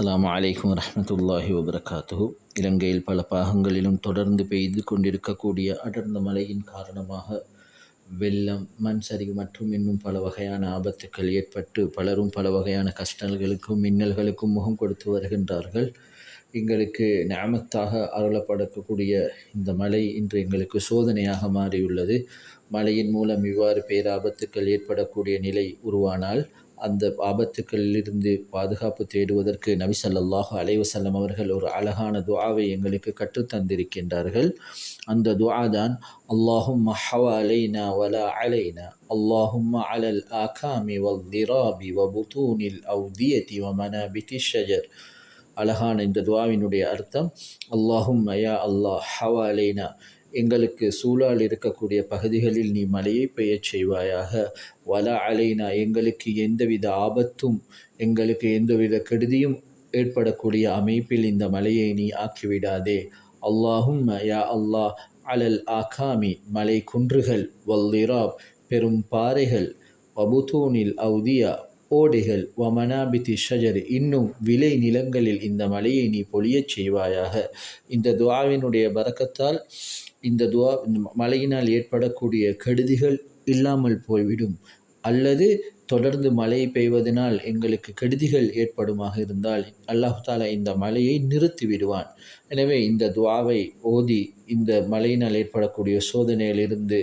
அஸ்லாம் அலைக்கும் ரஹமத்துல்லாஹி வபரகாத்து இலங்கையில் பல பாகங்களிலும் தொடர்ந்து பெய்து கொண்டிருக்கக்கூடிய அடர்ந்த மழையின் காரணமாக வெள்ளம் மண் சரிவு மற்றும் இன்னும் பல வகையான ஆபத்துக்கள் ஏற்பட்டு பலரும் பல வகையான கஷ்டங்களுக்கும் மின்னல்களுக்கும் முகம் கொடுத்து வருகின்றார்கள். எங்களுக்கு நியமத்தாக அருளப்படக்கூடிய இந்த மழை இன்று எங்களுக்கு சோதனையாக மாறியுள்ளது. மழையின் மூலம் இவ்வாறு பேராபத்துக்கள் ஏற்படக்கூடிய நிலை உருவானால் அந்த ஆபத்துக்களிலிருந்து பாதுகாப்பு தேடுவதற்கு நபி ஸல்லல்லாஹு அலைவசல்லம் அவர்கள் ஒரு அழகான துவாவை எங்களுக்கு கற்றுத்தந்திருக்கின்றார்கள் அந்த துவா தான் அல்லாஹும் அலைனா வலா அலைனா அல்லாஹும்ம அலல் அகாமி வல் திராபி வ புதூனில் அவ்தியதி வ மனாபித்தி ஷஜர். அழகான இந்த துவாவினுடைய அர்த்தம் அல்லாஹும் யா அல்லாஹ் ஹவ அலைனா எங்களுக்கு சூழால் இருக்கக்கூடிய பகுதிகளில் நீ மழையை பெய்யச் செய்வாயாக. வல அலைனா எங்களுக்கு எந்தவித ஆபத்தும் எங்களுக்கு எந்தவித கெடுதியும் ஏற்படக்கூடிய அமைப்பில் இந்த மலையை நீ ஆக்கிவிடாதே. அல்லாஹும் யா அல்லாஹ் அலல் ஆகாமி மலை குன்றுகள் வல்லிராப் பெரும் பாறைகள் வபுதூனில் அவுதியா ஓடைகள் வமனாபித்தி ஷஜர் இன்னும் விளை நிலங்களில் இந்த மலையை நீ பொழியச் செய்வாயாக. இந்த துவாவினுடைய பறக்கத்தால் இந்த துவா இந்த மழையினால் ஏற்படக்கூடிய கெடுதிகள் இல்லாமல் போய்விடும். அல்லது தொடர்ந்து மழை பெய்வதனால் எங்களுக்கு கெடுதிகள் ஏற்படுமாக இருந்தால் அல்லாஹ் தாலா இந்த மழையை நிறுத்தி விடுவான் எனவே இந்த துவாவை ஓதி இந்த மழையினால் ஏற்படக்கூடிய சோதனையிலிருந்து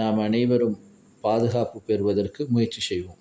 நாம் அனைவரும் பாதுகாப்பு பெறுவதற்கு முயற்சி செய்வோம்.